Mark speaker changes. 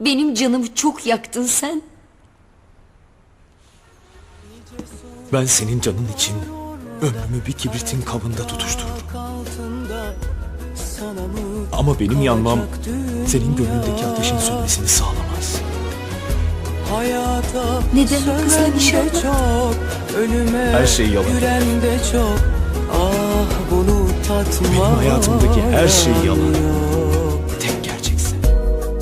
Speaker 1: Benim canımı çok yaktın sen.
Speaker 2: Ben senin canın için ömrümü bir kibritin kabında tutuştururum. Ama benim yanmam senin gönlündeki ateşin sönmesini sağlamaz.
Speaker 3: Hayata
Speaker 1: Neden o kızla nişanlı?
Speaker 3: çok Ölüme
Speaker 2: Her şey yalan.
Speaker 3: de çok Ah bunu tatmak
Speaker 2: Benim hayatımdaki her şey yalan.